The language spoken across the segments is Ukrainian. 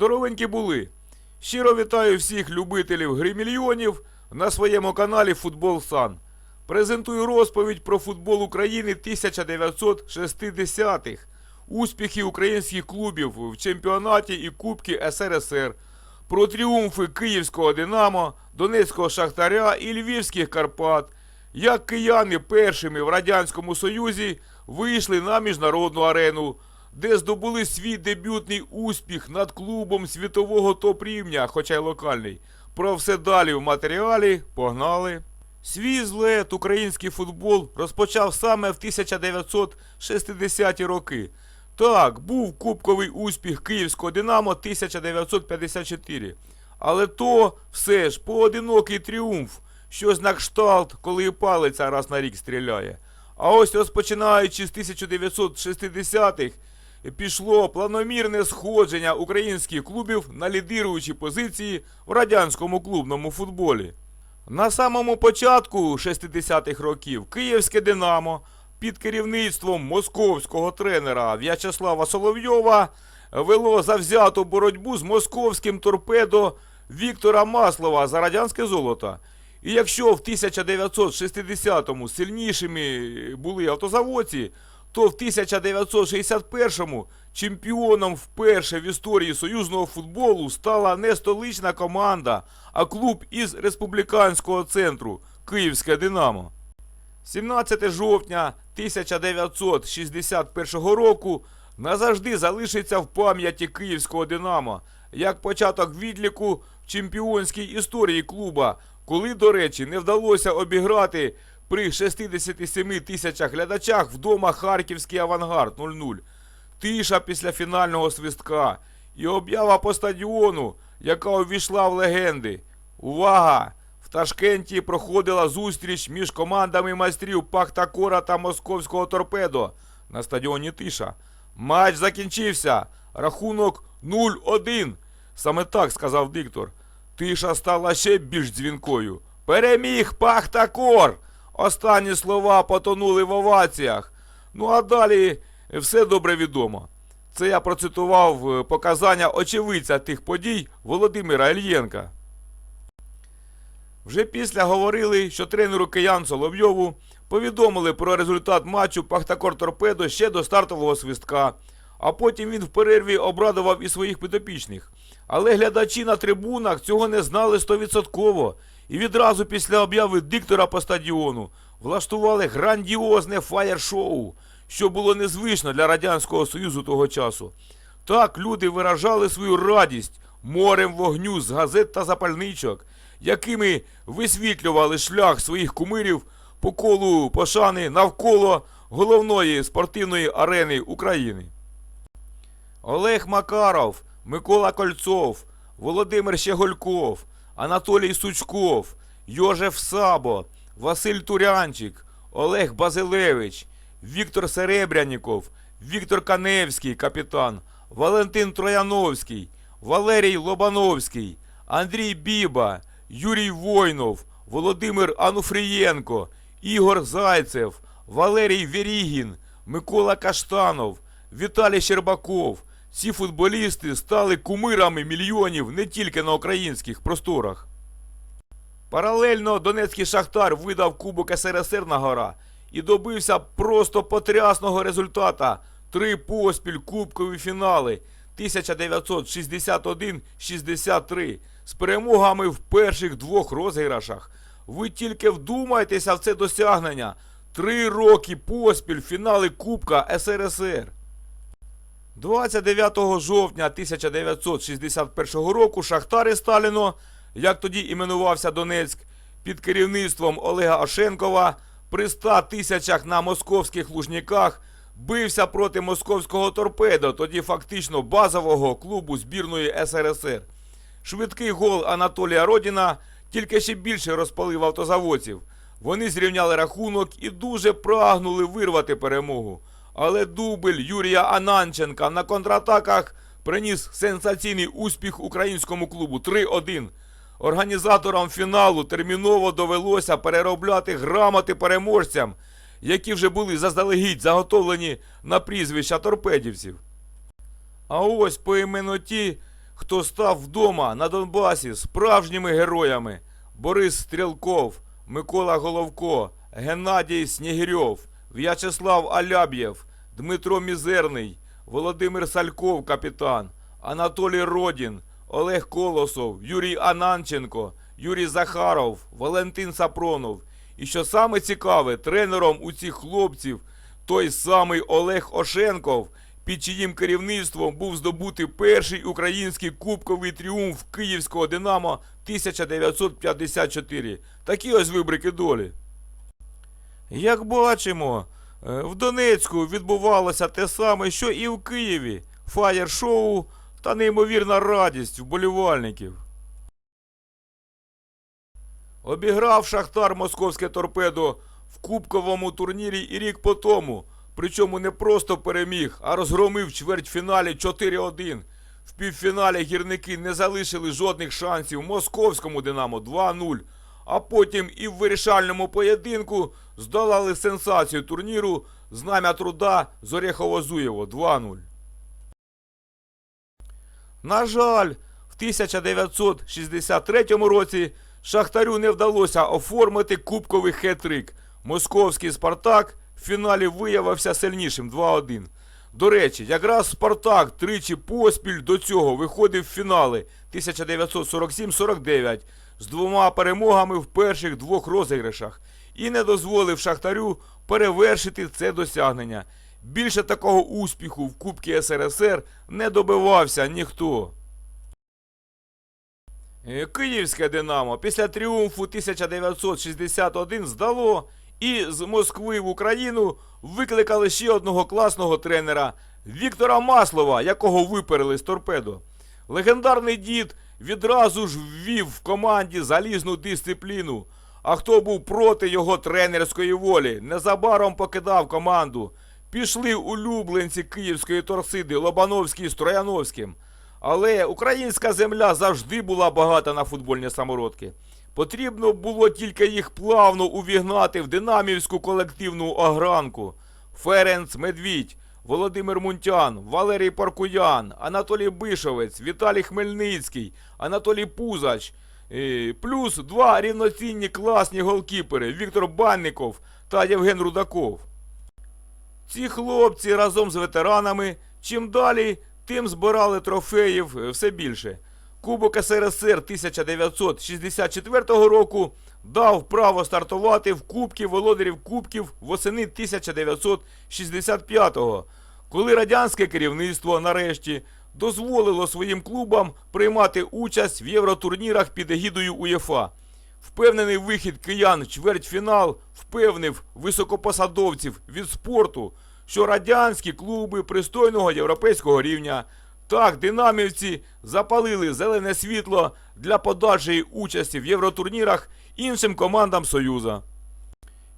Здоровенькі були. Щиро вітаю всіх любителів гри мільйонів на своєму каналі Футбол Сан. Презентую розповідь про футбол України 1960-х, успіхи українських клубів в чемпіонаті і Кубки СРСР, про тріумфи Київського Динамо, Донецького Шахтаря і Львівських Карпат, як кияни першими в Радянському Союзі вийшли на міжнародну арену, де здобули свій дебютний успіх над клубом світового топ-рівня, хоча й локальний. Про все далі в матеріалі. Погнали! Свій злет український футбол розпочав саме в 1960-ті роки. Так, був кубковий успіх Київського Динамо 1954. Але то все ж поодинокий тріумф, щось на кшталт, коли і палиця раз на рік стріляє. А ось розпочинаючи з 1960-х, пішло планомірне сходження українських клубів на лідируючі позиції в радянському клубному футболі. На самому початку 60-х років Київське Динамо під керівництвом московського тренера В'ячеслава Соловйова вело завзяту боротьбу з московським торпедо Віктора Маслова за радянське золото. І якщо в 1960-му сильнішими були автозаводці, то в 1961-му чемпіоном вперше в історії союзного футболу стала не столична команда, а клуб із республіканського центру Київське Динамо. 17 жовтня 1961 року назавжди залишиться в пам'яті Київського Динамо як початок відліку в чемпіонській історії клуба, коли, до речі, не вдалося обіграти при 67 тисячах глядачах вдома Харківський авангард 0-0. Тиша після фінального свистка і об'ява по стадіону, яка увійшла в легенди. Увага! В Ташкенті проходила зустріч між командами майстрів Пахтакора та Московського торпедо. На стадіоні тиша. Матч закінчився. Рахунок 0-1. Саме так сказав диктор. Тиша стала ще більш дзвінкою. Переміг Пахтакор! Останні слова потонули в оваціях. Ну а далі все добре відомо. Це я процитував е, показання очевидця тих подій Володимира Ільєнка. Вже після говорили, що тренеру киян Соловйову повідомили про результат матчу Пахтакор Торпедо ще до стартового свистка, а потім він в перерві обрадував і своїх підопічних. Але глядачі на трибунах цього не знали стовідсотково і відразу після обяви диктора по стадіону влаштували грандіозне фаєр-шоу, що було незвично для Радянського Союзу того часу. Так люди виражали свою радість морем вогню з газет та запальничок, якими висвітлювали шлях своїх кумирів по колу пошани навколо головної спортивної арени України. Олег Макаров, Микола Кольцов, Володимир Щегольков, Анатолій Сучков, Йожеф Сабо, Василь Турянчик, Олег Базилевич, Віктор Серебряніков, Віктор Каневський, капітан, Валентин Трояновський, Валерій Лобановський, Андрій Біба, Юрій Войнов, Володимир Ануфрієнко, Ігор Зайцев, Валерій Верігін, Микола Каштанов, Віталій Щербаков. Ці футболісти стали кумирами мільйонів не тільки на українських просторах. Паралельно Донецький Шахтар видав Кубок СРСР на гора і добився просто потрясного результата. Три поспіль кубкові фінали 1961-63 з перемогами в перших двох розіграшах. Ви тільки вдумайтеся в це досягнення. Три роки поспіль фінали Кубка СРСР. 29 жовтня 1961 року Шахтар і Сталіно, як тоді іменувався Донецьк, під керівництвом Олега Ошенкова при 100 тисячах на московських лужниках бився проти московського торпедо, тоді фактично базового клубу збірної СРСР. Швидкий гол Анатолія Родіна тільки ще більше розпалив автозаводців. Вони зрівняли рахунок і дуже прагнули вирвати перемогу. Але дубль Юрія Ананченка на контратаках приніс сенсаційний успіх українському клубу 3-1. Організаторам фіналу терміново довелося переробляти грамоти переможцям, які вже були заздалегідь заготовлені на прізвища торпедівців. А ось по іменоті хто став вдома на Донбасі справжніми героями: Борис Стрілков, Микола Головко, Геннадій Снігирьов, В'ячеслав Аляб'єв, Дмитро Мізерний, Володимир Сальков, капітан, Анатолій Родін, Олег Колосов, Юрій Ананченко, Юрій Захаров, Валентин Сапронов. І що саме цікаве, тренером у цих хлопців той самий Олег Ошенков, під чиїм керівництвом був здобутий перший український кубковий тріумф київського Динамо 1954. Такі ось вибрики долі. Як бачимо, е, в Донецьку відбувалося те саме, що і в Києві. Фаєр-шоу та неймовірна радість вболівальників. Обіграв Шахтар московське торпедо в кубковому турнірі і рік по тому. Причому не просто переміг, а розгромив в чвертьфіналі 4-1. В півфіналі гірники не залишили жодних шансів московському Динамо 2-0. А потім і в вирішальному поєдинку здолали сенсацію турніру знам'я труда з Орєхово-Зуєво 2-0. На жаль, в 1963 році Шахтарю не вдалося оформити кубковий хет-трик. Московський Спартак в фіналі виявився сильнішим 2-1. До речі, якраз Спартак тричі поспіль до цього виходив в фінали 1947-49 з двома перемогами в перших двох розіграшах і не дозволив Шахтарю перевершити це досягнення. Більше такого успіху в Кубці СРСР не добивався ніхто. Е, Київське Динамо після тріумфу 1961 здало і з Москви в Україну викликали ще одного класного тренера Віктора Маслова, якого виперли з торпедо. Легендарний дід відразу ж ввів в команді залізну дисципліну. А хто був проти його тренерської волі, незабаром покидав команду. Пішли улюбленці київської торсиди Лобановський з Трояновським. Але українська земля завжди була багата на футбольні самородки. Потрібно було тільки їх плавно увігнати в динамівську колективну огранку. Ференц Медвідь, Володимир Мунтян, Валерій Паркуян, Анатолій Бишовець, Віталій Хмельницький, Анатолій Пузач, плюс два рівноцінні класні голкіпери Віктор Банников та Євген Рудаков. Ці хлопці разом з ветеранами чим далі, тим збирали трофеїв е, все більше. Кубок СРСР 1964 року дав право стартувати в Кубки володарів Кубків восени 1965-го, коли радянське керівництво нарешті дозволило своїм клубам приймати участь в євротурнірах під егідою УЄФА. Впевнений вихід киян в чвертьфінал впевнив високопосадовців від спорту, що радянські клуби пристойного європейського рівня, так динамівці запалили зелене світло для подальшої участі в євротурнірах іншим командам Союза.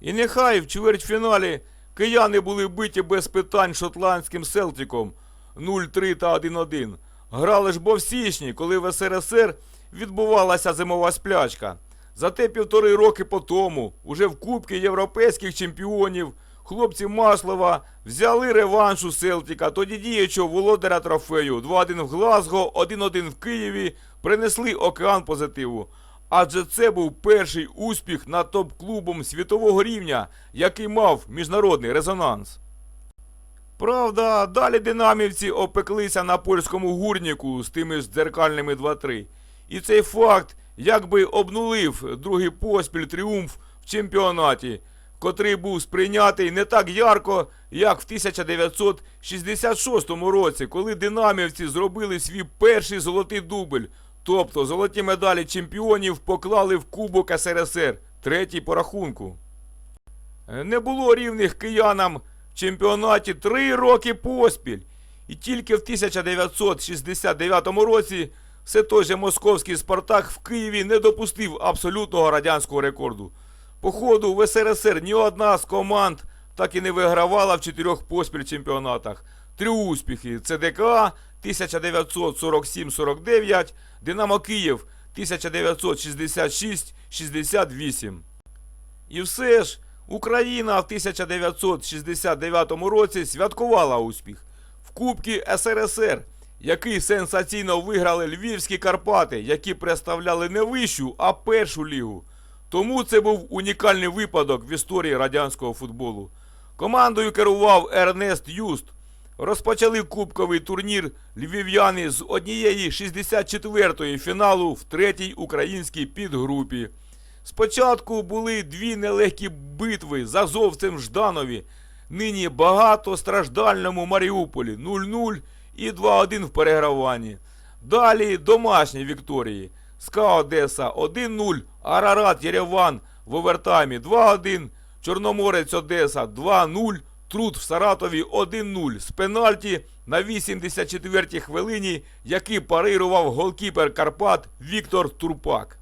І нехай в чвертьфіналі кияни були биті без питань шотландським Селтиком 0-3 та 1-1. Грали ж бо в січні, коли в СРСР відбувалася зимова сплячка. Зате півтори роки по тому, уже в Кубки європейських чемпіонів, хлопці Маслова взяли реванш у Селтіка, тоді діючого володаря трофею 2-1 в Глазго, 1-1 в Києві, принесли океан позитиву. Адже це був перший успіх над топ-клубом світового рівня, який мав міжнародний резонанс. Правда, далі динамівці опеклися на польському гурніку з тими ж дзеркальними 2-3. І цей факт якби обнулив другий поспіль тріумф в чемпіонаті, котрий був сприйнятий не так ярко, як в 1966 році, коли динамівці зробили свій перший золотий дубль. Тобто золоті медалі чемпіонів поклали в Кубок СРСР, третій по рахунку. Не було рівних киянам в чемпіонаті три роки поспіль. І тільки в 1969 році все той же московський Спартак в Києві не допустив абсолютного радянського рекорду. Походу, в СРСР ні одна з команд так і не вигравала в чотирьох поспіль чемпіонатах. Три успіхи ЦДК 1947-49, Динамо Київ 1966-68. І все ж Україна в 1969 році святкувала успіх. В Кубки СРСР, який сенсаційно виграли львівські Карпати, які представляли не вищу, а першу лігу. Тому це був унікальний випадок в історії радянського футболу. Командою керував Ернест Юст. Розпочали кубковий турнір львів'яни з однієї 64-ї фіналу в третій українській підгрупі. Спочатку були дві нелегкі битви з азовцем Жданові, нині багатостраждальному Маріуполі 0-0 і 2-1 в переграванні. Далі домашні вікторії. СКА Одеса 1-0, Арарат Єреван в овертаймі 2-1, Чорноморець Одеса 2-0, Труд в Саратові 1-0 з пенальті на 84-й хвилині, який парирував голкіпер Карпат Віктор Турпак.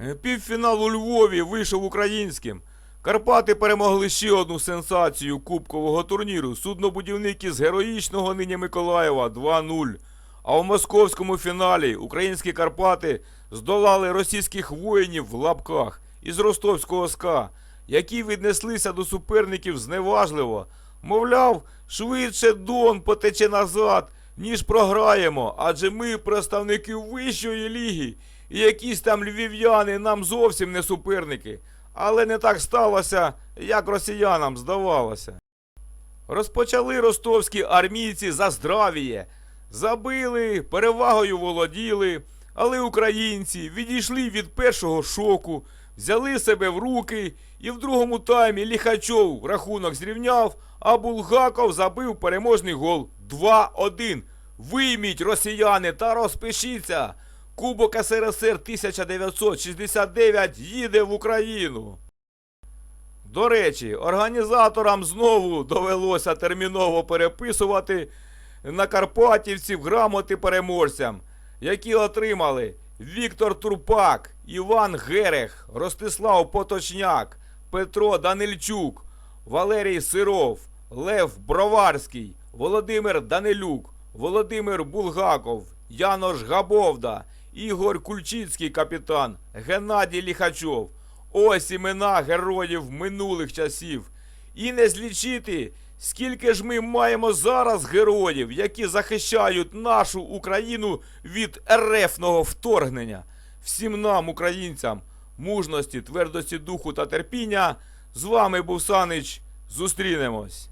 Е, Півфінал у Львові вийшов українським. Карпати перемогли ще одну сенсацію кубкового турніру. Суднобудівники з героїчного нині Миколаєва 2-0. А в московському фіналі українські Карпати здолали російських воїнів в лапках із ростовського СКА, які віднеслися до суперників зневажливо. Мовляв, швидше Дон потече назад, ніж програємо, адже ми представники вищої ліги, і якісь там львів'яни нам зовсім не суперники. Але не так сталося, як росіянам здавалося. Розпочали ростовські армійці за здравіє. Забили, перевагою володіли, але українці відійшли від першого шоку, взяли себе в руки, і в другому таймі Ліхачов рахунок зрівняв, а Булгаков забив переможний гол 2-1. Вийміть, росіяни, та розпишіться. Кубок СРСР 1969 їде в Україну. До речі, організаторам знову довелося терміново переписувати на Карпатівців грамоти переможцям, які отримали Віктор Турпак, Іван Герех, Ростислав Поточняк, Петро Данильчук, Валерій Сиров, Лев Броварський, Володимир Данилюк, Володимир Булгаков, Янош Габовда, Ігор Кульчицький капітан, Геннадій Ліхачов. Ось імена героїв минулих часів. І не злічити, скільки ж ми маємо зараз героїв, які захищають нашу Україну від ерефного вторгнення. Всім нам, українцям, мужності, твердості духу та терпіння. З вами був Санич. Зустрінемось.